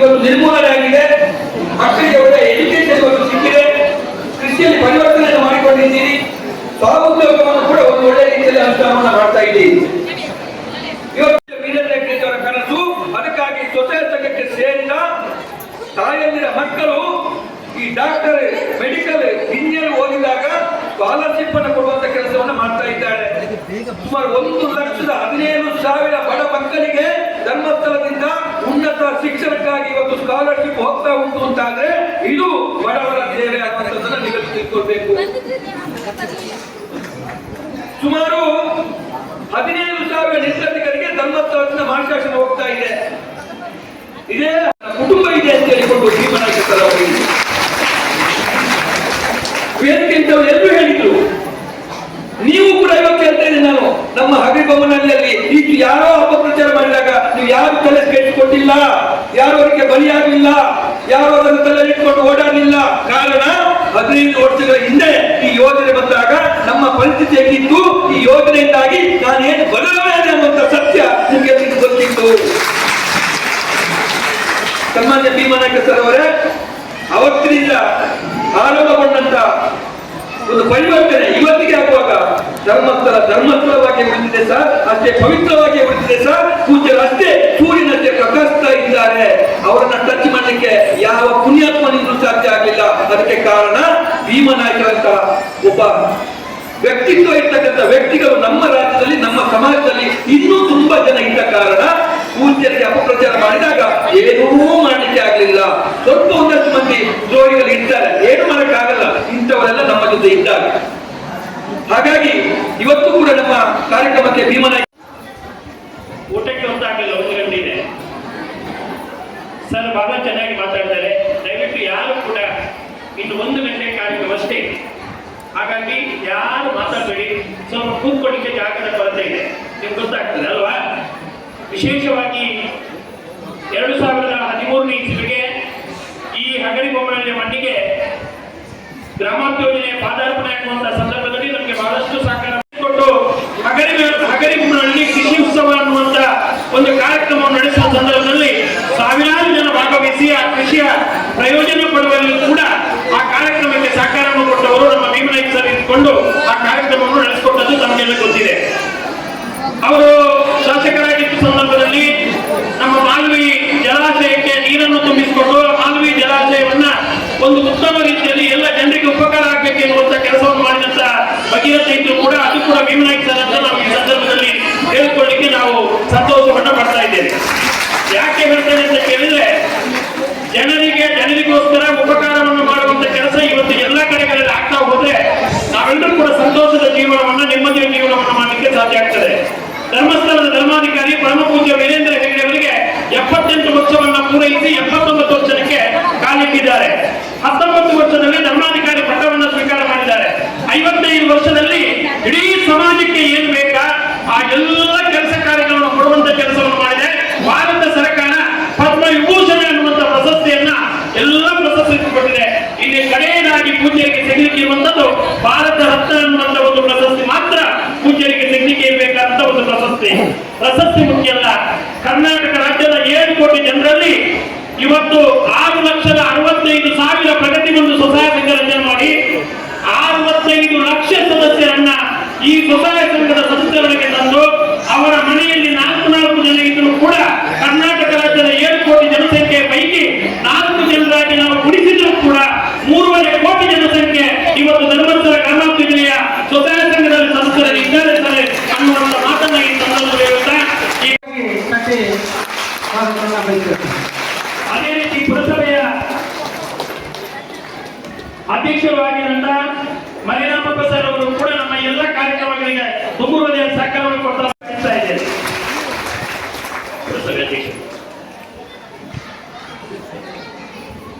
ಇವತ್ತು ನಿರ್ಮೂಲನೆ ಆಗಿದೆ ಮಕ್ಕಳಿಗೆ ಒಳ್ಳೆ ಎಜುಕೇಶನ್ ಇವತ್ತು ಸಿಕ್ಕಿದೆ. ಕೃಷಿಯಲ್ಲಿ ಪರಿವರ್ತನೆಯನ್ನು ಮಾಡಿಕೊಂಡಿದ್ದೀರಿ. ಸ್ವಉದ್ಯೋಗವನ್ನು ಕೂಡ ಒಂದು ಒಳ್ಳೆ ರೀತಿಯಲ್ಲಿ ಅನುಷ್ಠಾನವನ್ನು ಮಾಡ್ತಾ ಇದ್ದೀರಿ. ಇವತ್ತು ವೀರೇಂದ್ರ ಕನಸು. ಅದಕ್ಕಾಗಿ ಸ್ವಸಹಾಯ ಸಂಘಕ್ಕೆ ಸೇರಿದ ತಾಯಂದಿರ ಮಕ್ಕಳು ಈ ಡಾಕ್ಟರ್ ಮೆಡಿಕಲ್ ಇಂಜಿನಿಯರ್ ಓದಿದಾಗ ಸ್ಕಾಲರ್ಶಿಪ್ ಅನ್ನು ಕೊಡುವಂತ ಕೆಲಸವನ್ನು ಮಾಡ್ತಾ ಇದ್ದಾರೆ. ಸುಮಾರು ಒಂದು ಲಕ್ಷದ ಹದಿನೇಳು ಸಾವಿರ ಬಡ ಮಕ್ಕಳಿಗೆ ಧರ್ಮಸ್ಥಳದಿಂದ ಉನ್ನತ ಶಿಕ್ಷಣಕ್ಕಾಗಿ ಇವತ್ತು ಸ್ಕಾಲರ್ಶಿಪ್ ಹೋಗ್ತಾ ಉಂಟು ಅಂತಾದ್ರೆ ಇದು ಬಡವರ ಸೇವೆ ಅನ್ನುವಂಥದ್ದನ್ನ ನೀವು ತಿಳ್ಕೊಳ್ಬೇಕು ಸುಮಾರು ಹದಿನೈದು ಸಾವಿರ ನಿರ್ಗತಿಕರಿಗೆ ಧರ್ಮಸ್ಥಳದಿಂದ ಮಾರ್ಗದರ್ಶನ ಹೋಗ್ತಾ ಇದೇ. ಇದೆ ಅಂತ ಹೇಳಿಕೊಂಡು ಭೀಮನಾಯಕರ ವೇದಿಕೆಂತವ್ರು ಎಲ್ಲರೂ ಹೇಳಿದ್ರು ನೀವು ಕೂಡ ಇವತ್ತು ಹೇಳ್ತಾ ಇದ್ದೀನಿ ನಾನು ನಮ್ಮ ಹಗರಿಬೊಮ್ಮನಲ್ಲಿ ಅಲ್ಲಿ ಈಗ ಯಾರೋ ಅಪಪ್ರಚಾರ ಮಾಡಿದಾಗ ನೀವು ಯಾರು ತಲೆ ಕೆಟ್ಟಿಕೊಂಡಿಲ್ಲ ಯಾರು ಅವರಿಗೆ ಬಲಿಯಾಗಲಿಲ್ಲ ಯಾರು ಅದನ್ನು ತಲೆ ಇಟ್ಕೊಂಡು ಓಡಾಡಲಿಲ್ಲ ಕಾರಣ ಹದಿನೈದು ವರ್ಷಗಳ ಹಿಂದೆ ಈ ಯೋಜನೆ ಬಂದಾಗ ನಮ್ಮ ಪರಿಸ್ಥಿತಿ ಹೇಗಿತ್ತು? ಈ ಯೋಜನೆಯಿಂದಾಗಿ ನಾನೇನು ಬದಲಾವಣೆ ಅನ್ನುವಂತ ಸತ್ಯ ನಿಮಗೆ ಗೊತ್ತಿತ್ತು ಸನ್ಮಾನ್ಯ ಭೀಮನಾಯಕ ಸರ್ ಅವರೇ, ಅವತ್ತಿನಿಂದ ಆರಂಭಗೊಂಡಂತ ಒಂದು ಪರಿವರ್ತನೆ ಇವತ್ತಿಗೆ ಆಗುವಾಗ ಧರ್ಮಸ್ಥಳ ಧರ್ಮಸ್ಥಳವಾಗಿ ಉಳಿದಿದೆ ಸರ್, ಅಷ್ಟೇ ಪವಿತ್ರವಾಗಿ ಉಳಿದಿದೆ ಸರ್, ಪೂಜ್ಯರು ಅಷ್ಟೇ ಸೂರ್ಯನಷ್ಟೇ ಪ್ರಕಾಶಿಸ್ತಾ ಇದ್ದಾರೆ ಅವರನ್ನ ಟಚ್ ಮಾಡಲಿಕ್ಕೆ ಯಾವ ಪುಣ್ಯಾತ್ಮನಿಂದಲೂ ಸಾಧ್ಯ ಆಗಲಿಲ್ಲ ಅದಕ್ಕೆ ಕಾರಣ ಭೀಮನಾಯಕರಂತ ಒಬ್ಬ ವ್ಯಕ್ತಿತ್ವ ಇರ್ತಕ್ಕಂಥ ವ್ಯಕ್ತಿಗಳು ನಮ್ಮ ರಾಜ್ಯದಲ್ಲಿ, ನಮ್ಮ ಸಮಾಜದಲ್ಲಿ ಇನ್ನೂ ತುಂಬಾ ಜನ ಇದ್ದ ಕಾರಣ ಪೂಜ್ಯರಿಗೆ ಅಪಪ್ರಚಾರ ಮಾಡಿದಾಗ ಏನೂ ಮಾಡಲಿಕ್ಕೆ ಆಗಲಿಲ್ಲ. ಸ್ವಲ್ಪ ಒಂದಷ್ಟು ಮಂದಿ ದ್ರೋಹಿಗಳು ಇದ್ದಾರೆ ಏನು ಮಾಡೋಕ್ಕಾಗಲ್ಲ. ಇಂಥವರೆಲ್ಲ ನಮ್ಮ ಜೊತೆ ಇದ್ದಾರೆ. ಹಾಗಾಗಿ ಇವತ್ತು ಕೂಡ ನಮ್ಮ ಕಾರ್ಯಕ್ರಮಕ್ಕೆ ಭೀಮನಾಯಕ ಊಟಕ್ಕೆ ಒಂದಾಗಲಿಲ್ಲ ಒಂದು ಗಂಟೆ ಇದೆ ಸರ್, ಬಹಳ ಚೆನ್ನಾಗಿ ಮಾತಾಡ್ತಾರೆ. ದಯವಿಟ್ಟು ಯಾರು ಕೂಡ ಇನ್ನು ಒಂದು ಗಂಟೆ ಕಾರ್ಯಕ್ರಮ ಅಷ್ಟೇ. ಹಾಗಾಗಿ ಯಾರು ಮಾತಾಡಬೇಡಿ, ಸ್ವಲ್ಪ ಕೂತ್ಕೊಳ್ಳಿಕ್ಕೆ ಜಾಗದ ಕೊರತೆ ಇದೆ ನಿಮ್ಗೆ ಗೊತ್ತಾಗ್ತದೆ ಅಲ್ವಾ ವಿಶೇಷವಾಗಿ ಎರಡು ಸಾವಿರದ ಹದಿಮೂರನೇ ಇಸ್ವಿಗೆ ಈ ಹಗರಿಬೊಮ್ಮನಹಳ್ಳಿ ಮಣ್ಣಿಗೆ ಗ್ರಾಮಾಂತರ ಯೋಜನೆ ಪಾದಾರ್ಪಣೆ ಆಗುವಂತ ಸಂದರ್ಭದಲ್ಲಿ ನಮಗೆ ಬಹಳಷ್ಟು ಸಹಕಾರ ಕೊಟ್ಟು ಹಗರಿ ಹಗರಿಬೊಮ್ಮನಹಳ್ಳಿ ಕೃಷಿ ಉತ್ಸವ ಅನ್ನುವಂತ ಒಂದು ಕಾರ್ಯಕ್ರಮವನ್ನು ನಡೆಸುವ ಸಂದರ್ಭದಲ್ಲಿ ಸಾವಿರಾರು ಜನ ಭಾಗವಹಿಸಿ ಆ ಕೃಷಿಯ ಪ್ರಯೋಜನ ಪಡುವಲ್ಲಿ ಕೂಡ ಆ ಕಾರ್ಯಕ್ರಮಕ್ಕೆ ಸಹಕಾರವನ್ನು ಕೊಟ್ಟವರು ನಮ್ಮ ಭೀಮನಾಯ್ಕ ಸರ್ ಇದ್ದುಕೊಂಡು ಆ ಕಾರ್ಯಕ್ರಮವನ್ನು ನಡೆಸಿಕೊಟ್ಟದ್ದು ತಮಗೆಲ್ಲ ಗೊತ್ತಿದೆ ಅವರು ಶಾಸಕರಾಗಿದ್ದ ಸಂದರ್ಭದಲ್ಲಿ ನಮ್ಮ ಮಾಲ್ವಿ ಜಲಾಶಯಕ್ಕೆ ನೀರನ್ನು ತುಂಬಿಸಿಕೊಂಡು ಮಾಲ್ವಿ ಜಲಾಶಯವನ್ನ ಒಂದು ಉತ್ತಮ ರೀತಿಯಲ್ಲಿ ಎಲ್ಲ ಜನರಿಗೆ ಉಪಕಾರ ಆಗಬೇಕು ಎನ್ನುವಂತ ಕೆಲಸವನ್ನು ಮಾಡಿದಂತ ಭಗೀರಥ ಇದ್ರು ಕೂಡ ಅದು ಕೂಡ ಭೀಮನಾಗಿದ್ದಾರೆ ಸರ್ ಅಂತ ನಾವು ಈ ಸಂದರ್ಭದಲ್ಲಿ ಹೇಳ್ಕೊಳ್ಳಿಕ್ಕೆ ನಾವು ಸಂತೋಷವನ್ನ ಪಡ್ತಾ ಇದ್ದೇವೆ. ಯಾಕೆ ಹೇಳ್ತೇನೆ ಅಂತ ಕೇಳಿದ್ರೆ, ಜನರಿಗೆ, ಜನರಿಗೋಸ್ಕರ ಉಪಕಾರವನ್ನು ಮಾಡುವಂತ ಕೆಲಸ ಇವತ್ತು ಎಲ್ಲ ಕಡೆಗಳಲ್ಲಿ ಆಗ್ತಾ ಹೋದ್ರೆ ನಾವೆಲ್ಲರೂ ಕೂಡ ಸಂತೋಷದ ಜೀವನವನ್ನ, ನೆಮ್ಮದಿಯ ಜೀವನವನ್ನು ಮಾಡಲಿಕ್ಕೆ ಸಾಧ್ಯ ಆಗ್ತದೆ. ಧರ್ಮಸ್ಥಳದ ಧರ್ಮಾಧಿಕಾರಿ ಪರಮ ಪೂಜ್ಯ ವೀರೇಂದ್ರ ಹೆಗಡೆ ಅವರಿಗೆ ಎಪ್ಪತ್ತೆಂಟು ವರ್ಷವನ್ನ ಪೂರೈಸಿ ಎಪ್ಪತ್ತೊಂಬತ್ತು ವರ್ಷಕ್ಕೆ ಕಾಲಿಟ್ಟಿದ್ದಾರೆ. ಹತ್ತೊಂಬತ್ತು ವರ್ಷದಲ್ಲಿ ಧರ್ಮಾಧಿಕಾರಿ ಪಟ್ಟವನ್ನು ಸ್ವೀಕಾರ ಮಾಡಿದ್ದಾರೆ ಐವತ್ತೈದು ವರ್ಷದಲ್ಲಿ ಇಡೀ ಸಮಾಜಕ್ಕೆ ಏನು ಬೇಕಾ ಆ ಅಂತ ಮರಿರಾಮ ಸರ್ ಅವರು ಕೂಡ ನಮ್ಮ ಎಲ್ಲ ಕಾರ್ಯಕ್ರಮಗಳಿಗೆ ತುಂಬ ಹೃದಯ ಸಹಕಾರವನ್ನು ಕೊಡ್ತಾ ಇದೆ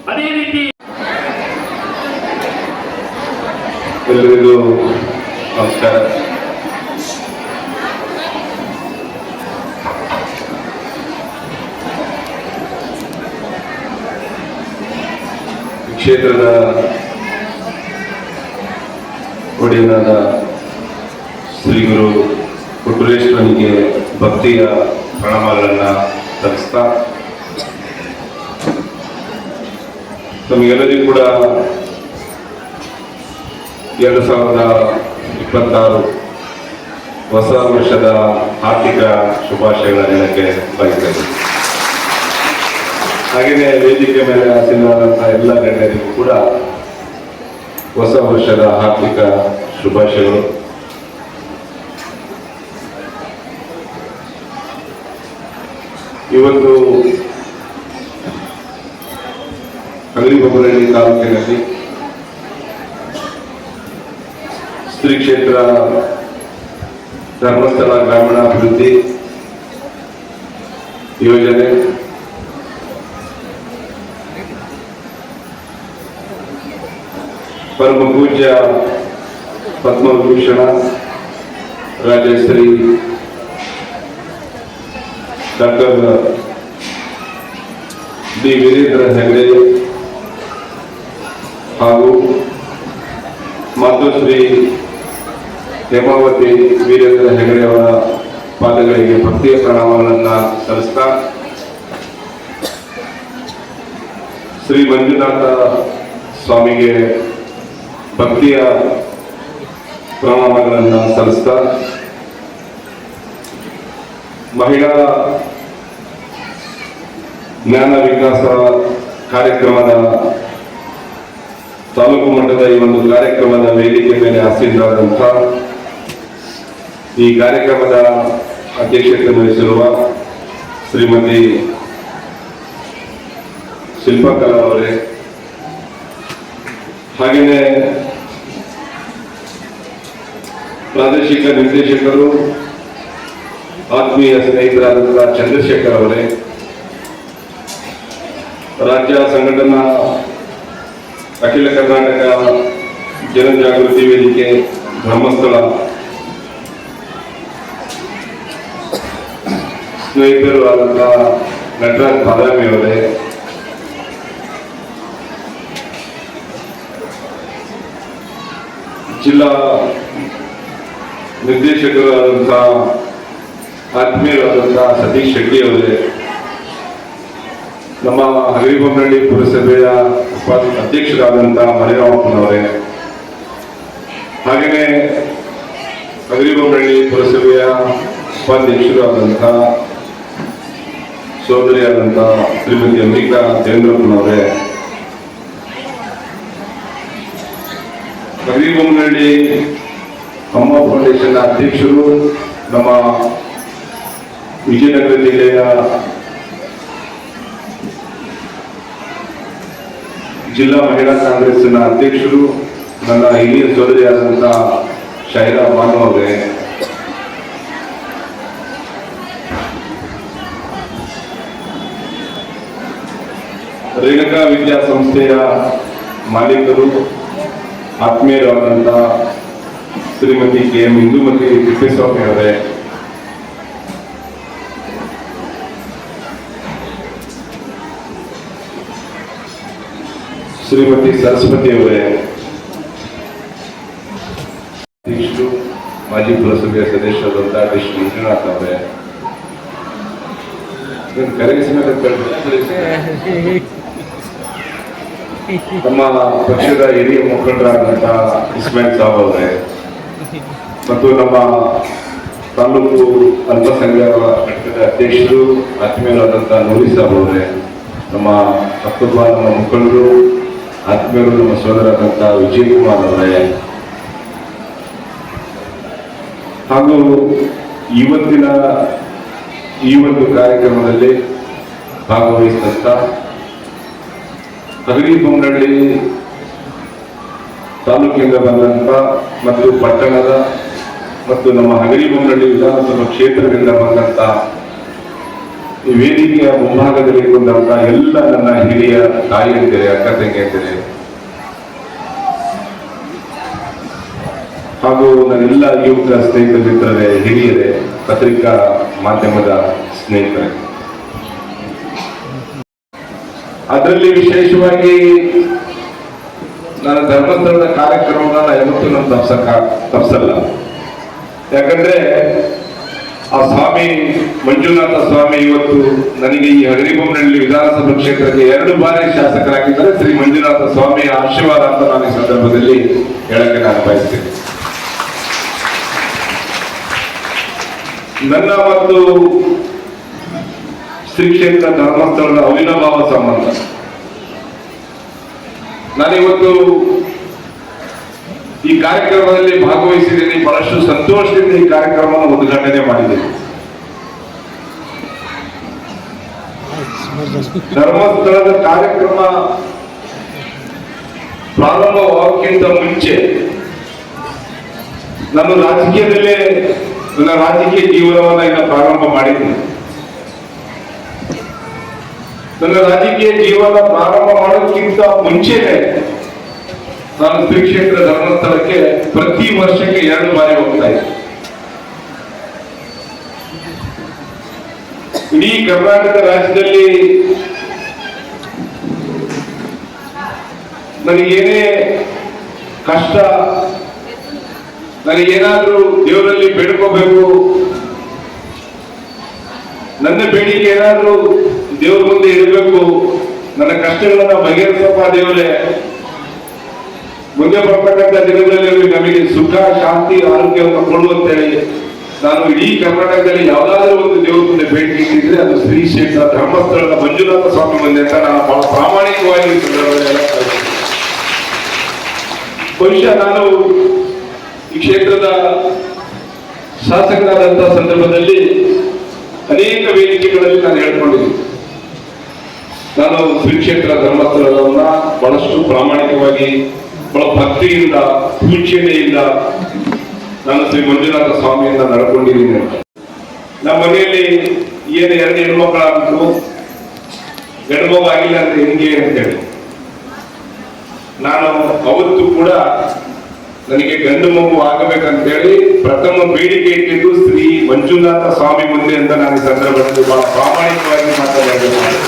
ಅದೇ ರೀತಿ ಎಲ್ಲರಿಗೂ ನಮಸ್ಕಾರ. ಕ್ಷೇತ್ರದ ಒಡೆಯನಾದ ಶ್ರೀ ಗುರು ಪುಟ್ಟರೇಶ್ವರನಿಗೆ ಭಕ್ತಿಯ ಪ್ರಣಾಮಗಳನ್ನು ತರಿಸ್ತಾ ತಮಗೆಲ್ಲರಿಗೂ ಕೂಡ ಎರಡು ಸಾವಿರದ ಇಪ್ಪತ್ತಾರು ಹೊಸ ವರ್ಷದ ಆರ್ಥಿಕ ಶುಭಾಶಯಗಳ ದಿನಕ್ಕೆ ಬಯಸ್ತೇನೆ. ಹಾಗೆಯೇ ವೇದಿಕೆ ಮೇಲೆ ಆಸೀನರಾದಂತಹ ಎಲ್ಲ ಗಣ್ಯರಿಗೂ ಕೂಡ ಹೊಸ ವರ್ಷದ ಹಾರ್ದಿಕ ಶುಭಾಶಯಗಳು. ಇವತ್ತು ಅಗರಿಗೊಬ್ಬರಳ್ಳಿ ತಾಲೂಕಿನಲ್ಲಿ ಸ್ತ್ರೀ ಕ್ಷೇತ್ರ ಧರ್ಮಸ್ಥಳ ಗ್ರಾಮೀಣಾಭಿವೃದ್ಧಿ ಯೋಜನೆ ಪರಮ ಪೂಜ್ಯ ಪದ್ಮವಿಭೂಷಣ, ರಾಜಶ್ರೀ, ಡಾಕ್ಟರ್ ಡಿ ವೀರೇಂದ್ರ ಹೆಗಡೆ ಹಾಗೂ ಮಾತೃಶ್ರೀ ಹೇಮಾವತಿ ವೀರೇಂದ್ರ ಹೆಗಡೆ ಅವರ ಪಾದಗಳಿಗೆ ಭಕ್ತಿಯ ಪ್ರಣಾಮಗಳನ್ನು ಸಲ್ಲಿಸ್ತಾ ಶ್ರೀ ಮಂಜುನಾಥ ಸ್ವಾಮಿಗೆ ಭಕ್ತಿಯ ಪ್ರಮಾಣಗಳನ್ನು ಸಲ್ಲಿಸ್ತಾ ಮಹಿಳಾ ಜ್ಞಾನ ವಿಕಾಸ ಕಾರ್ಯಕ್ರಮದ ತಾಲೂಕು ಮಟ್ಟದ ಈ ಒಂದು ಕಾರ್ಯಕ್ರಮದ ವೇದಿಕೆ ಮೇಲೆ ಆಸೀನರಾದಂಥ ಈ ಕಾರ್ಯಕ್ರಮದ ಅಧ್ಯಕ್ಷತೆ ವಹಿಸಿರುವ ಶ್ರೀಮತಿ ಶಿಲ್ಪಕಲಾ ಅವರೇ. ಹಾಗೆಯೇ ಪ್ರಾದೇಶಿಕ ನಿರ್ದೇಶಕರು ಆತ್ಮೀಯ ಸ್ನೇಹಿತರಾದಂತಹ ಚಂದ್ರಶೇಖರ್ ಅವರೇ ರಾಜ್ಯ ಸಂಘಟನಾ ಅಖಿಲ ಕರ್ನಾಟಕ ಜನಜಾಗೃತಿ ವೇದಿಕೆ ಧರ್ಮಸ್ಥಳ ಸ್ನೇಹಿತರು ಆದಂತಹ ನಟರಾಜ್ ಬಾದಾಮಿ ಅವರೇ ಜಿಲ್ಲಾ ನಿರ್ದೇಶಕರಾದಂತಹ ಆತ್ಮೀಯರಾದಂತಹ ಸತೀಶ್ ಶೆಟ್ಟಿ ಅವರೇ, ನಮ್ಮ ಹರಿಬೊಮ್ಮನಹಳ್ಳಿ ಪುರಸಭೆಯ ಅಧ್ಯಕ್ಷರಾದಂತಹ ಮರಿರಾಮಪ್ಪನವರೇ ಹಾಗೆಯೇ ಹಗರಿಬೊಮ್ಮನಹಳ್ಳಿ ಪುರಸಭೆಯ ಉಪಾಧ್ಯಕ್ಷರಾದಂತಹ ಸೋದರಿಯಾದಂತಹ ಶ್ರೀಮತಿ ಅಂಬಿಕಾ ದೇವೇಂದ್ರಪ್ಪನವರೇ ಹಗರಿಬೊಮ್ಮನಹಳ್ಳಿ ಅಮ್ಮ ಫೌಂಡೇಶನ್ ಅಧ್ಯಕ್ಷರು, ನಮ್ಮ ವಿಜಯನಗರ ಜಿಲ್ಲೆಯ ಜಿಲ್ಲಾ ಮಹಿಳಾ ಕಾಂಗ್ರೆಸ್ನ ಅಧ್ಯಕ್ಷರು, ನನ್ನ ಹಿರಿಯ ಸೋದರಿಯಾದಂತಹ ಶೈಲಾ ಬಾನು ಅವರೇ. ರೇಣುಕಾ ವಿದ್ಯಾಸಂಸ್ಥೆಯ ಮಾಲೀಕರು ಆತ್ಮೀಯರಾದಂತಹ ಶ್ರೀಮತಿ ಕೆ ಎಂ ಇಂದುಮತಿ ತಿಪ್ಪೇಸ್ವಾಮಿ ಅವರೇ. ಶ್ರೀಮತಿ ಸರಸ್ವತಿ ಅವರೇ. ಅಧ್ಯಕ್ಷರು, ಮಾಜಿ ಪುರಸಭೆಯ ಸದಸ್ಯರಾದಂತಹ ಡಿ ಶ್ರೀ ಮಂಜುನಾಥ್ ಅವರೇ. ನಮ್ಮ ಪಕ್ಷದ ಹಿರಿಯ ಮುಖಂಡರಾದಂತಹ ಇಸ್ಮಾಯಿಲ್ ಸಾಬ್ ಅವರೇ. ಮತ್ತು ನಮ್ಮ ತಾಲೂಕು ಅಲ್ಪಸಂಖ್ಯಾತ ಘಟಕದ ಅಧ್ಯಕ್ಷರು, ಆತ್ಮೀಯರಾದಂತಹ ನೂರಿ ಸಾಬ್ ಅವರೇ ನಮ್ಮ ಮತ್ತೊಬ್ಬ ನಮ್ಮ ಮುಖಂಡರು, ಆತ್ಮೀಯರು, ನಮ್ಮ ಸೋದರಾದಂತಹ ವಿಜಯ್ ಕುಮಾರ್ ಅವರೇ. ಹಾಗೂ ಇವತ್ತಿನ ಈ ಒಂದು ಕಾರ್ಯಕ್ರಮದಲ್ಲಿ ಭಾಗವಹಿಸಿದಂಥ ಹಗರಿ ಬೊಮ್ಮನಹಳ್ಳಿ ತಾಲೂಕಿನಿಂದ ಬಂದಂತ ಮತ್ತು ಪಟ್ಟಣದ ಮತ್ತು ನಮ್ಮ ಹಗರಿ ಬೊಮ್ಮನಹಳ್ಳಿ ವಿಧಾನಸಭಾ ಕ್ಷೇತ್ರದಿಂದ ಬಂದಂತ ವೇದಿಕೆಯ ಮುಂಭಾಗದಲ್ಲಿ ಬಂದಂತ ಎಲ್ಲ ನನ್ನ ಹಿರಿಯ ತಾಯಿಯಂದಿರೆ ಅಕ್ಕ ತಂಗಿಯಂದಿರೆ, ಹಾಗೂ ನನ್ನೆಲ್ಲ ಯುವಕ ಸ್ನೇಹಿತ ಮಿತ್ರರೇ ಹಿರಿಯರೇ, ಪತ್ರಿಕಾ ಮಾಧ್ಯಮದ ಸ್ನೇಹಿತರೇ. ಅದರಲ್ಲಿ ವಿಶೇಷವಾಗಿ ನನ್ನ ಧರ್ಮಸ್ಥಳದ ಕಾರ್ಯಕ್ರಮನ ನಾನು ನಾನು ತಪ್ಸಕ್ಕ ತಪ್ಸಲ್ಲ. ಯಾಕಂದ್ರೆ ಆ ಸ್ವಾಮಿ ಮಂಜುನಾಥ ಸ್ವಾಮಿ ಇವತ್ತು ನನಗೆ ಈ ಹಗರಿಬೊಮ್ಮನಹಳ್ಳಿ ವಿಧಾನಸಭಾ ಕ್ಷೇತ್ರಕ್ಕೆ ಎರಡು ಬಾರಿ ಶಾಸಕರಾಗಿದ್ದಾರೆ. ಶ್ರೀ ಮಂಜುನಾಥ ಸ್ವಾಮಿ ಆಶೀರ್ವಾದ ಅಂತ ನಾನು ಈ ಸಂದರ್ಭದಲ್ಲಿ ಹೇಳಕ್ಕೆ ನಾನು ಬಯಸ್ತೇನೆ. ನನ್ನ ಮತ್ತು ಶ್ರೀ ಕ್ಷೇತ್ರ ಧರ್ಮಸ್ಥಳದ ಅವಿನಾಭಾವ ಸಂಬಂಧ. ನಾನಿವತ್ತು ಈ ಕಾರ್ಯಕ್ರಮದಲ್ಲಿ ಭಾಗವಹಿಸಿದ್ದೀನಿ. ಬಹಳಷ್ಟು ಸಂತೋಷದಿಂದ ಈ ಕಾರ್ಯಕ್ರಮವನ್ನು ಉದ್ಘಾಟನೆ ಮಾಡಿದ್ದೇನೆ. ಧರ್ಮಸ್ಥಳದ ಕಾರ್ಯಕ್ರಮ ಪ್ರಾರಂಭವಾಗಕ್ಕಿಂತ ಮುಂಚೆ ನಾನು ರಾಜಕೀಯದಲ್ಲೇ ನನ್ನ ರಾಜಕೀಯ ಜೀವನವನ್ನು ಇನ್ನು ಪ್ರಾರಂಭ ಮಾಡಿದ್ದೀನಿ. ನನ್ನ ರಾಜಕೀಯ ಜೀವನ ಪ್ರಾರಂಭ ಮಾಡೋದಕ್ಕಿಂತ ಮುಂಚೆನೆ ನಾನು ಶ್ರೀ ಕ್ಷೇತ್ರ ಧರ್ಮಸ್ಥಳಕ್ಕೆ ಪ್ರತಿ ವರ್ಷಕ್ಕೆ ಎರಡು ಬಾರಿ ಹೋಗ್ತಾ ಇದ್ದೆ. ಇಡೀ ಕರ್ನಾಟಕ ರಾಜ್ಯದಲ್ಲಿ ನನಗೇನೇ ಕಷ್ಟ, ನನಗೇನಾದ್ರೂ ದೇವರಲ್ಲಿ ಬೇಡ್ಕೋಬೇಕು, ನನ್ನ ಬೇಡಿಕೆ ಏನಾದ್ರೂ ದೇವ್ರ ಮುಂದೆ ಇರಬೇಕು. ನನ್ನ ಕಷ್ಟಗಳನ್ನ ಬಗೆಹರಿಸಪ್ಪ ದೇವರೇ. ಮುಂದೆ ಬರ್ತಕ್ಕಂಥ ದಿನಗಳಲ್ಲಿ ನಮಗೆ ಸುಖ, ಶಾಂತಿ, ಆರೋಗ್ಯವನ್ನು ಕೊಡು ಅಂತೇಳಿ ನಾನು ಇಡೀ ಕರ್ನಾಟಕದಲ್ಲಿ ಯಾವ್ದಾದ್ರೂ ಒಂದು ದೇವ್ರ ಮುಂದೆ ಭೇಟಿ ಇಟ್ಟಿದ್ರೆ ಅದು ಶ್ರೀ ಕ್ಷೇತ್ರ ಧರ್ಮಸ್ಥಳದ ಮಂಜುನಾಥ ಸ್ವಾಮಿ ಮುಂದೆ ಅಂತ ನಾನು ಬಹಳ ಪ್ರಾಮಾಣಿಕವಾಗಿ ಬಹುಶಃ ನಾನು ಈ ಕ್ಷೇತ್ರದ ಶಾಸಕರಾದಂತಹ ಸಂದರ್ಭದಲ್ಲಿ ಅನೇಕ ವೇದಿಕೆಗಳಲ್ಲಿ ನಾನು ಹೇಳ್ಕೊಂಡಿದ್ದೀನಿ. ನಾನು ಶ್ರೀ ಕ್ಷೇತ್ರ ಧರ್ಮಸ್ಥಳವನ್ನ ಬಹಳಷ್ಟು ಪ್ರಾಮಾಣಿಕವಾಗಿ ಬಹಳ ಭಕ್ತಿಯಿಂದ ಸೂಚನೆಯಿಂದ ನಾನು ಶ್ರೀ ಮಂಜುನಾಥ ಸ್ವಾಮಿಯನ್ನ ನಡ್ಕೊಂಡಿದ್ದೀನಿ ಅಂತ. ನಮ್ಮ ಮನೆಯಲ್ಲಿ ಏನು ಎರಡು ಹೆಣ್ಮಕ್ಳಾಗಿದ್ರು ಗಂಡು ಆಗಿಲ್ಲ ಅಂದ್ರೆ ಹೆಂಗೆ ಅಂತೇಳಿ ನಾನು ಅವತ್ತು ಕೂಡ ನನಗೆ ಗಂಡು ಮಗು ಆಗಬೇಕಂತೇಳಿ ಪ್ರಥಮ ಬೇಡಿಕೆ ಇಟ್ಟಿದ್ದು ಶ್ರೀ ಮಂಜುನಾಥ ಸ್ವಾಮಿ ಮುಂದೆ ಅಂತ ನಾನು ಸಂದರ್ಭದಲ್ಲಿ ಬಹಳ ಪ್ರಾಮಾಣಿಕವಾಗಿ ಮಾತಾಡಿದ್ದೇನೆ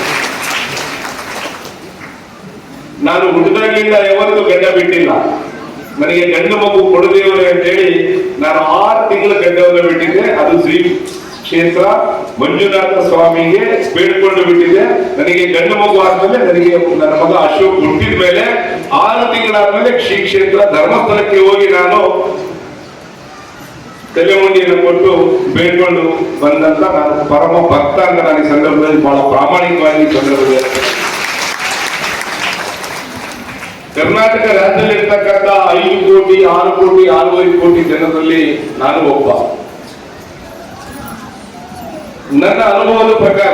ನಾನು ಹುಟ್ಟಿದಾಗಿಂದ ಯಾವತ್ತೂ ಗಡ್ಡ ಬಿಟ್ಟಿಲ್ಲ. ನನಗೆ ಗಂಡು ಮಗು ಕೊಡದೇವರು ಅಂತೇಳಿ ನಾನು ಆರು ತಿಂಗಳ ಗಡ್ಡವನ್ನು ಬಿಟ್ಟಿದ್ದೆ. ಅದು ಶ್ರೀ ಕ್ಷೇತ್ರ ಮಂಜುನಾಥ ಸ್ವಾಮಿಗೆ ಬೇಡ್ಕೊಂಡು ಬಿಟ್ಟಿದ್ದೆ. ನನಗೆ ಗಂಡು ಮಗು ಆದ್ಮೇಲೆ ನನಗೆ ನನ್ನ ಮಗ ಅಶೋಕ್ ಹುಟ್ಟಿದ ಮೇಲೆ ಆರು ತಿಂಗಳಾದ್ಮೇಲೆ ಶ್ರೀ ಕ್ಷೇತ್ರ ಧರ್ಮಸ್ಥಳಕ್ಕೆ ಹೋಗಿ ನಾನು ತಲೆಮುಂಡಿಯನ್ನು ಕೊಟ್ಟು ಬೇಡ್ಕೊಂಡು ಬಂದಂತ ನಾನು ಪರಮ ಭಕ್ತ ಅಂತ ನನಗೆ ಸಂದರ್ಭದಲ್ಲಿ ಬಹಳ ಪ್ರಾಮಾಣಿಕವಾಗಿ ಸಂದರ್ಭದಲ್ಲಿ. ಕರ್ನಾಟಕ ರಾಜ್ಯದಲ್ಲಿ ಇರ್ತಕ್ಕಂಥ ಐದು ಕೋಟಿ, ಆರು ಕೋಟಿ, ಆರೂವರೆ ಕೋಟಿ ಜನರಲ್ಲಿ ನಾನು ಒಬ್ಬ. ನನ್ನ ಅನುಭವದ ಪ್ರಕಾರ,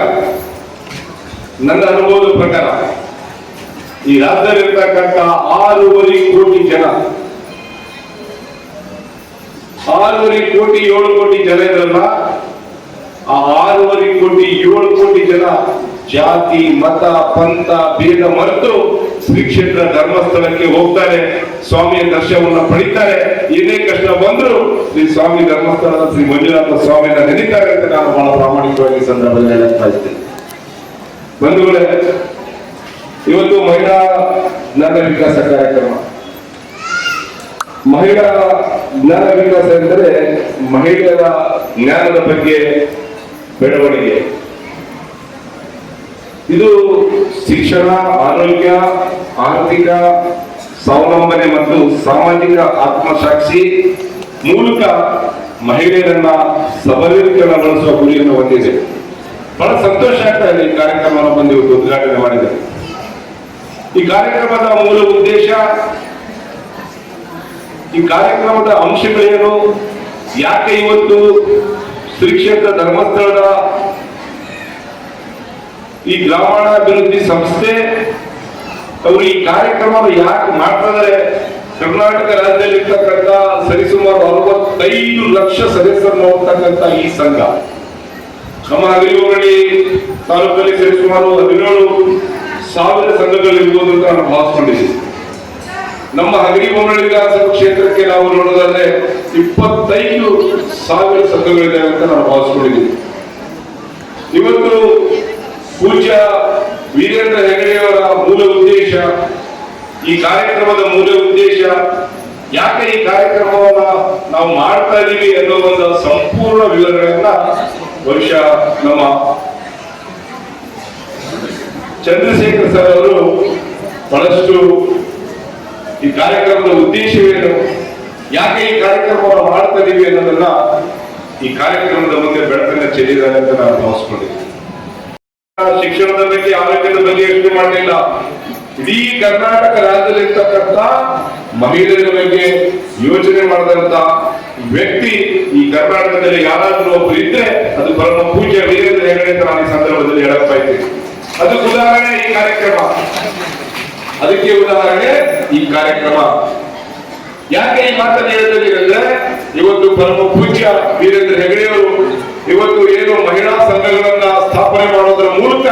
ನನ್ನ ಅನುಭವದ ಪ್ರಕಾರ, ಈ ರಾಜ್ಯದಲ್ಲಿ ಇರ್ತಕ್ಕಂತ ಆರೂವರೆ ಕೋಟಿ ಜನ, ಆರೂವರೆ ಕೋಟಿ, ಏಳು ಕೋಟಿ ಜನ ಇದ್ರಲ್ಲ, ಆ ಆರೂವರೆ ಕೋಟಿ, ಏಳು ಕೋಟಿ ಜನ ಜಾತಿ, ಮತ, ಪಂಥ, ಭೇದ ಮರೆತು ಶ್ರೀ ಕ್ಷೇತ್ರ ಧರ್ಮಸ್ಥಳಕ್ಕೆ ಹೋಗ್ತಾರೆ, ಸ್ವಾಮಿಯ ದರ್ಶನವನ್ನ ಪಡಿತಾರೆ. ಏನೇ ಕಷ್ಟ ಬಂದ್ರು ಶ್ರೀ ಸ್ವಾಮಿ ಧರ್ಮಸ್ಥಳದ ಶ್ರೀ ಮಂಜುನಾಥ ಸ್ವಾಮಿಯನ್ನ ನೆನೀತಾರೆ ಅಂತ ನಾನು ಬಹಳ ಪ್ರಾಮಾಣಿಕವಾಗಿ ಸಂದರ್ಭದಲ್ಲಿ ಹೇಳ್ತಾ ಇದ್ದೇನೆ. ಬಂಧುಗಳೇ, ಇವತ್ತು ಮಹಿಳಾ ಜ್ಞಾನ ವಿಕಾಸ ಕಾರ್ಯಕ್ರಮ. ಮಹಿಳಾ ಜ್ಞಾನ ವಿಕಾಸ ಎಂದರೆ ಮಹಿಳೆಯರ ಜ್ಞಾನದ ಬಗ್ಗೆ ಬೆಳವಣಿಗೆ. ಇದು ಶಿಕ್ಷಣ, ಆರೋಗ್ಯ, ಆರ್ಥಿಕ ಸ್ವಾವಲಂಬನೆ ಮತ್ತು ಸಾಮಾಜಿಕ ಆತ್ಮಸಾಕ್ಷಿ ಮೂಲಕ ಮಹಿಳೆಯರನ್ನ ಸಬಲೀಕರಣಗೊಳಿಸುವ ಗುರಿಯನ್ನು ಹೊಂದಿದೆ. ಬಹಳ ಸಂತೋಷ ಆಗ್ತಾ ಇದೆ ಈ ಕಾರ್ಯಕ್ರಮವನ್ನು ಬಂದು ಉದ್ಘಾಟನೆ ಮಾಡಿದೆ. ಈ ಕಾರ್ಯಕ್ರಮದ ಮೂಲ ಉದ್ದೇಶ ಈ ಕಾರ್ಯಕ್ರಮದ ಅಂಶಗಳೇನು? ಯಾಕೆ ಇವತ್ತು ಶ್ರೀಕ್ಷೇತ್ರ ಧರ್ಮಸ್ಥಳದ ಈ ಗ್ರಾಮೀಣಾಭಿವೃದ್ಧಿ ಸಂಸ್ಥೆ ಅವರು ಈ ಕಾರ್ಯಕ್ರಮ ಯಾಕೆ ಮಾಡ್ತಾರೆ ಕರ್ನಾಟಕ ರಾಜ್ಯದಲ್ಲಿ ಇರ್ತಕ್ಕಂಥ ಸರಿಸುಮಾರು ಅರವತ್ತೈದು ಲಕ್ಷ ಸದಸ್ಯರನ್ನು ಹೋಗ್ತಕ್ಕಂಥ ಈ ಸಂಘ. ನಮ್ಮ ಹಗಲಿಹೊಗಳಿ ತಾಲೂಕಲ್ಲಿ ಸರಿಸುಮಾರು ಹದಿನೇಳು ಸಾವಿರ ಸಂಘಗಳು ಇರ್ಬೋದು ಅಂತ ನಾನು ಭಾವಿಸ್ಕೊಂಡಿದ್ದೀನಿ. ನಮ್ಮ ಹಗರಿ ಬೊಮ್ಮನಹಳ್ಳಿ ವಿಧಾನಸಭಾ ಕ್ಷೇತ್ರಕ್ಕೆ ನಾವು ನೋಡೋದಾದ್ರೆ ಇಪ್ಪತ್ತೈದು ಸಾವಿರ ಸಂಘಗಳಿದೆ ಅಂತ ನಾನು ಭಾವಿಸ್ಕೊಂಡಿದ್ದೀನಿ. ಇವತ್ತು ಪೂಜ್ಯ ವೀರೇಂದ್ರ ಹೆಗಡೆಯವರ ಮೂಲ ಉದ್ದೇಶ, ಈ ಕಾರ್ಯಕ್ರಮದ ಮೂಲ ಉದ್ದೇಶ ಯಾಕೆ ಈ ಕಾರ್ಯಕ್ರಮವನ್ನ ನಾವು ಮಾಡ್ತಾ ಇದ್ದೀವಿ ಅನ್ನೋ ಒಂದು ಸಂಪೂರ್ಣ ವಿವರಗಳನ್ನ ಬಹುಶಃ ನಮ್ಮ ಚಂದ್ರಶೇಖರ್ ಸರ್ ಅವರು ಬಹಳಷ್ಟು ಈ ಕಾರ್ಯಕ್ರಮದ ಉದ್ದೇಶವೇನು ಯಾಕೆ ಈ ಕಾರ್ಯಕ್ರಮವನ್ನು ಮಾಡ್ತಾ ಇದೀವಿ ಅನ್ನೋದನ್ನ ಈ ಕಾರ್ಯಕ್ರಮದ ಮುಂದೆ ಬೆಳಕನ್ನ ಚೆಲ್ಲಿದ್ದಾರೆ ಅಂತ ನಾನು ಭಾವಿಸ್ಕೊಂಡಿದ್ದೀನಿ. ಶಿಕ್ಷಣದ ಬಗ್ಗೆ ಆರೋಗ್ಯದ ಬಗ್ಗೆ ಯೋಚನೆ ಮಾಡಲಿಲ್ಲ. ಇಡೀ ಕರ್ನಾಟಕ ರಾಜ್ಯದಲ್ಲಿರ್ತಕ್ಕಂಥ ಮಹಿಳೆಯರ ಬಗ್ಗೆ ಯೋಚನೆ ಮಾಡಿದಂತ ವ್ಯಕ್ತಿ ಈ ಕರ್ನಾಟಕದಲ್ಲಿ ಯಾರಾದ್ರೂ ಒಬ್ರು ಇದ್ರೆ ಅದು ಪರಮ ಪೂಜ್ಯ ವೀರೇಂದ್ರ ಹೆಗಡೆ ಅಂತ ನಾನು ಈ ಸಂದರ್ಭದಲ್ಲಿ ಹೇಳಕ್ ಅದಕ್ಕೆ ಉದಾಹರಣೆ ಈ ಕಾರ್ಯಕ್ರಮ. ಅದಕ್ಕೆ ಉದಾಹರಣೆ ಈ ಕಾರ್ಯಕ್ರಮ. ಯಾಕೆ ಈ ಮಾತನ್ನು ಹೇಳ್ತಿದ್ದೀವಿ ಅಂದ್ರೆ ಇವತ್ತು ಪರಮ ಪೂಜ್ಯ ವೀರೇಂದ್ರ ಹೆಗಡೆಯವರು ಇವತ್ತು ಏನು ಮಹಿಳಾ ಸಂಘಗಳನ್ನ ಸ್ಥಾಪನೆ ಮಾಡೋದ್ರ ಮೂಲಕ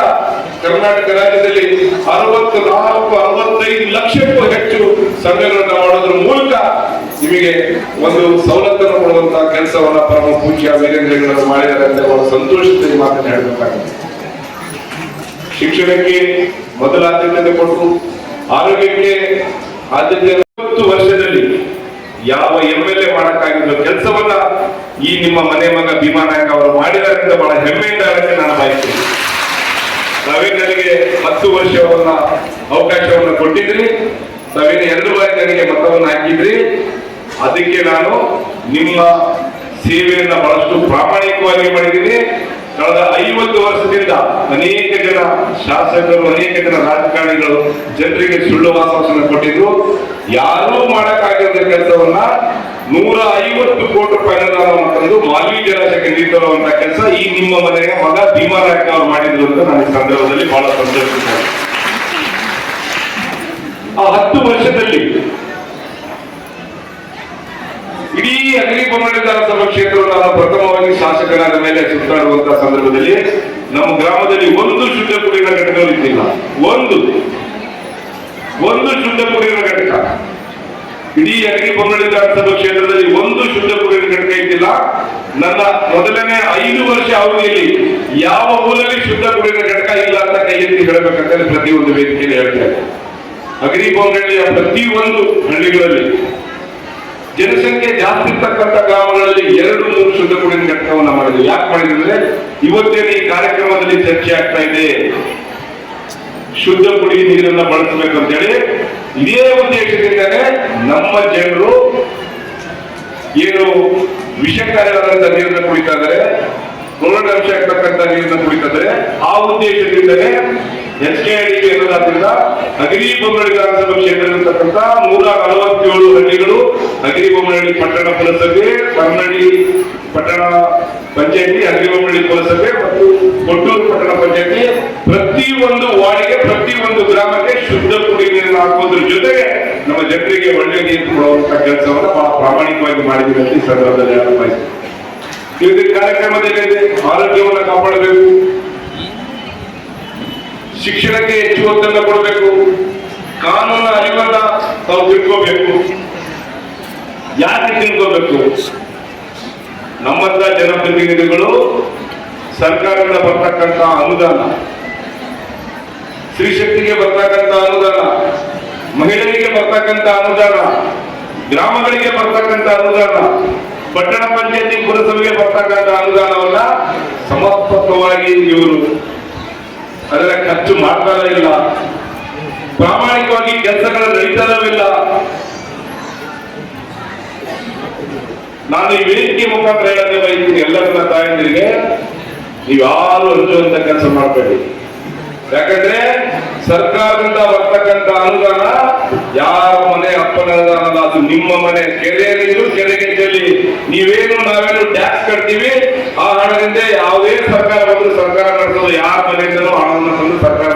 ಕರ್ನಾಟಕ ರಾಜ್ಯದಲ್ಲಿ ಅರವತ್ತು ನಾಲ್ಕು, ಅರವತ್ತೈದು ಲಕ್ಷಕ್ಕೂ ಹೆಚ್ಚು ಸಂಘಗಳನ್ನ ಮಾಡೋದ್ರ ಮೂಲಕ ನಿಮಗೆ ಒಂದು ಸವಲತ್ತನ್ನು ಕೊಡುವಂತಹ ಕೆಲಸವನ್ನ ಪರಮ ಪೂಜ್ಯ ವೀರೇಂದ್ರಗಳನ್ನು ಮಾಡಿದ್ದಾರೆ ಅಂತ ಅವರು ಸಂತೋಷದ ಮಾತನ್ನು ಹೇಳಬೇಕಾಗುತ್ತೆ ಶಿಕ್ಷಣಕ್ಕೆ ಮೊದಲ ಆದ್ಯತೆ ಕೊಟ್ಟು ಆರೋಗ್ಯಕ್ಕೆ ಆದ್ಯತೆ ವರ್ಷದಲ್ಲಿ ಯಾವ ಎಂ ಎಲ್ ಎ ಮಾಡಕ್ಕಾಗಿರೋ ಕೆಲಸವನ್ನ ಈ ನಿಮ್ಮ ಮನೆ ಮಗ ಭೀಮಾ ನಾಯಕ್ ಅವರು ಮಾಡಿದ್ದಾರೆ ಅಂತ ಬಹಳ ಹೆಮ್ಮೆಯಿಂದ ನಾನು ಬಯಸ್ತೀನಿ. ತಾವೇನು ನನಗೆ ಹತ್ತು ವರ್ಷವನ್ನ ಅವಕಾಶವನ್ನು ಕೊಟ್ಟಿದ್ರಿ. ತಾವೇನು ಎರಡು ಬಾರಿ ನನಗೆ ಮತವನ್ನು ಹಾಕಿದ್ರಿ. ಅದಕ್ಕೆ ನಾನು ನಿಮ್ಮ ಸೇವೆಯನ್ನ ಬಹಳಷ್ಟು ಪ್ರಾಮಾಣಿಕವಾಗಿ ಮಾಡಿದ್ದೀನಿ. ಕಳೆದ ಐವತ್ತು ವರ್ಷದಿಂದ ಅನೇಕ ಜನ ಶಾಸಕರು, ಅನೇಕ ಜನ ರಾಜಕಾರಣಿಗಳು ಜನರಿಗೆ ಸುಳ್ಳು ಆಶ್ವಾಸನೆ ಕೊಟ್ಟಿದ್ರು. ಯಾರೂ ಮಾಡಕ್ಕಾಗಿರೋ ಕೆಲಸವನ್ನ ನೂರ ಐವತ್ತು ಕೋಟಿ ರೂಪಾಯಿ ಅನುದಾನವನ್ನು ತಂದು ಮಾಲ್ವಿ ಜಲಾಶಯಕ್ಕೆ ನೀರು ತರುವಂತ ಕೆಲಸ ಈ ನಿಮ್ಮ ಮನೆಯ ಮಗ ಭೀಮಾ ನಾಯಕ್ ಅವರು ಮಾಡಿದ್ರು ಅಂತ ನಾನು ಈ ಸಂದರ್ಭದಲ್ಲಿ ಬಹಳ ಸಂತೋಷ ಆ ಹತ್ತು ವರ್ಷದಲ್ಲಿ ಇಡೀ ಬೊಮ್ಮಡಿ ವಿಧಾನಸಭಾ ಕ್ಷೇತ್ರವನ್ನು ನಾನು ಪ್ರಥಮವಾಗಿ ಶಾಸಕರಾದ ಮೇಲೆ ಸುತ್ತಾಡುವಂತಹ ಸಂದರ್ಭದಲ್ಲಿ ನಮ್ಮ ಗ್ರಾಮದಲ್ಲಿ ಒಂದು ಶುದ್ಧ ಕುಡಿಯುವ ಘಟಕಗಳು ಇದ್ದಿಲ್ಲ ಒಂದು. ಒಂದು ಶುದ್ಧ ಕುಡಿಯುವ ಘಟಕ. ಇಡೀ ಅಗ್ನಿ ಬೊಮ್ಮಡಿ ವಿಧಾನಸಭಾ ಕ್ಷೇತ್ರದಲ್ಲಿ ಒಂದು ಶುದ್ಧ ಕುಡಿಯುವ ಘಟಕ ಇದ್ದಿಲ್ಲ. ನನ್ನ ಮೊದಲನೇ ಐದು ವರ್ಷ ಅವಧಿಯಲ್ಲಿ ಯಾವ ಊರಲ್ಲಿ ಶುದ್ಧ ಕುಡಿಯುವ ಘಟಕ ಇಲ್ಲ ಅಂತ ಕೈಯಲ್ಲಿ ಎತ್ತಿ ಹೇಳಬೇಕಂತ ಪ್ರತಿಯೊಂದು ವೇದಿಕೆಯಲ್ಲಿ ಹೇಳ್ತಾರೆ ಅಗ್ನಿ ಬೊಮ್ಮಡಿಯ ಪ್ರತಿಯೊಂದು ಹಳ್ಳಿಗಳಲ್ಲಿ ಜನಸಂಖ್ಯೆ ಜಾಸ್ತಿ ಇರ್ತಕ್ಕಂಥ ಗ್ರಾಮಗಳಲ್ಲಿ ಎರಡು, ಮೂರು ಶುದ್ಧ ಕುಡಿಯುವ ಘಟಕವನ್ನು ಮಾಡಿದ್ರು. ಯಾಕೆ ಮಾಡಿದ್ರೆ ಇವತ್ತೇನು ಈ ಕಾರ್ಯಕ್ರಮದಲ್ಲಿ ಚರ್ಚೆ ಆಗ್ತಾ ಇದೆ? ಶುದ್ಧ ಕುಡಿಯುವ ನೀರನ್ನ ಬಳಸಬೇಕು ಅಂತೇಳಿ ಇದೇ ಉದ್ದೇಶದಿಂದಲೇ ನಮ್ಮ ಜನರು ಏನು ವಿಷಕಾರಿಯಾದಂತ ನೀರನ್ನು ಕುಡಿತಾ ಇದ್ದಾರೆ ಕ್ಲೋರೈಡ್ ಆಗ್ತಕ್ಕಂಥ ನೀರನ್ನು ಕುಡಿತಾ ಇದ್ದಾರೆ. ಆ ಉದ್ದೇಶದಿಂದಲೇ ಎಸ್ ಕೆ ಅಗ್ರಿ ಬೊಮ್ಮನಹಳ್ಳಿ ವಿಧಾನಸಭಾ ಕ್ಷೇತ್ರದಲ್ಲಿರ್ತಕ್ಕಂಥ ನೂರ ನಲವತ್ತೇಳು ಹಳ್ಳಿಗಳು ಅಗಿರಿ ಬೊಮ್ಮನಹಳ್ಳಿ ಪಟ್ಟಣ ಪುರಸಭೆ ಕನ್ನಡಿ ಪಟ್ಟಣ ಪಂಚಾಯತಿ, ಅಗಿರಿ ಬೊಮ್ಮನಹಳ್ಳಿ ಪುರಸಭೆ ಮತ್ತು ಕೊಟ್ಟೂರು ಪಟ್ಟಣ ಪಂಚಾಯತಿ ಪ್ರತಿ ಒಂದು ವಾರ್ಡ್ಗೆ, ಪ್ರತಿ ಪ್ರತಿಯೊಂದು ಗ್ರಾಮಕ್ಕೆ ಶುದ್ಧ ಕುಡಿಯುವ ನೀರನ್ನು ಹಾಕೋದ್ರ ಜೊತೆಗೆ ನಮ್ಮ ಜನರಿಗೆ ಒಳ್ಳೆ ನೀರು ಕೊಡುವಂತ ಕೆಲಸವನ್ನು ಬಹಳ ಪ್ರಾಮಾಣಿಕವಾಗಿ ಮಾಡಿದ್ದೀವಿ ಅಂತ ಈ ಸಂದರ್ಭದಲ್ಲಿ ಕಾರ್ಯಕ್ರಮದಲ್ಲಿ ಆರೋಗ್ಯವನ್ನು ಕಾಪಾಡಬೇಕು ಶಿಕ್ಷಣಕ್ಕೆ ಹೆಚ್ಚು ಒತ್ತನ್ನು ಕೊಡಬೇಕು. ಕಾನೂನು ಅರಿವನ್ನ ತಾವು ತಿಳ್ಕೋಬೇಕು. ಯಾಕೆ ತಿಳ್ಕೋಬೇಕು? ನಮ್ಮಂತ ಜನಪ್ರತಿನಿಧಿಗಳು ಸರ್ಕಾರದಿಂದ ಬರ್ತಕ್ಕಂತ ಅನುದಾನ. ಸ್ತ್ರೀಶಕ್ತಿಗೆ ಬರ್ತಕ್ಕಂತ ಅನುದಾನ. ಮಹಿಳೆಯರಿಗೆ ಬರ್ತಕ್ಕಂತ ಅನುದಾನ. ಗ್ರಾಮಗಳಿಗೆ ಬರ್ತಕ್ಕಂತ ಅನುದಾನ. ಪಟ್ಟಣ ಪಂಚಾಯತಿ ಪುರಸಭೆಗೆ ಬರ್ತಕ್ಕಂತ ಅನುದಾನವನ್ನ ಸಮರ್ಪಕವಾಗಿ ಇವರು ಅದರ ಖರ್ಚು ಮಾಡ್ತಾರ ಇಲ್ಲ. ಪ್ರಾಮಾಣಿಕವಾಗಿ ಕೆಲಸಗಳು ನಡೀತಾರವಿಲ್ಲ ನಾನು ಈ ವೇದಿಕೆ ಮುಖಾಂತರ ಹೇಳಕ್ಕೆ ಬಯಸ್ತೀನಿ ಎಲ್ಲರನ್ನ ತಾಯಂದಿರಿಗೆ, ನೀವು ಯಾರು ಅಂಜುವಂತ ಕೆಲಸ ಮಾಡಬೇಡಿ. ಯಾಕಂದ್ರೆ ಸರ್ಕಾರದಿಂದ ಬರ್ತಕ್ಕಂಥ ಅನುದಾನ ಯಾರ ಮನೆ ಅಪ್ಪನ ಅನುದಾನ ಅದು ನಿಮ್ಮ ಮನೆ. ಕೆರೆ ನೀರು ಕೆರೆಗೆ ಚೆಲ್ಲಿ ನೀವೇನು ನಾವೇನು ಟ್ಯಾಕ್ಸ್ ಕಟ್ತೀವಿ. ಆ ಹಣದಿಂದ ಯಾವುದೇ ಸರ್ಕಾರ ಬಂದು ಸರ್ಕಾರ ನಡೆಸೋದು. ಯಾರ ಮನೆಯಿಂದಲೂ ಹಣವನ್ನು ತಂದು ಸರ್ಕಾರ